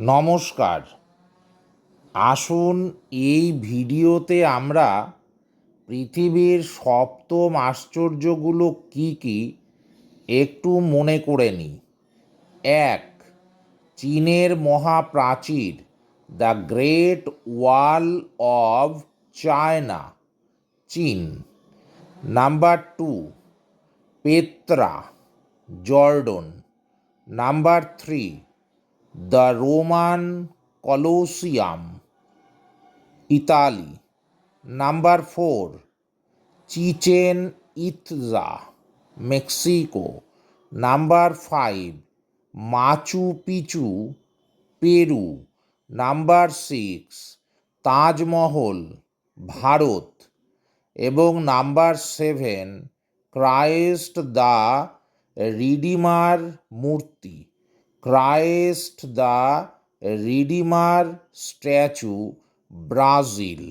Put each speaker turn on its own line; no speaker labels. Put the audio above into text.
নমস্কার। আসুন এই ভিডিওতে আমরা পৃথিবীর সপ্তম আশ্চর্যগুলো কী কী একটু মনে করে নিই। এক, চীনের মহাপ্রাচীর, the great wall of China, চীন। Number two, Petra, Jordan. Number three the Roman Colosseum, Italy. Number four, Chichen Itza, Mexico. Number five, Machu Picchu, Peru. Number six, Taj Mahal, Bharat. এবং number seven Christ the Redeemer মূর্তি। Christ the Redeemer statue Brazil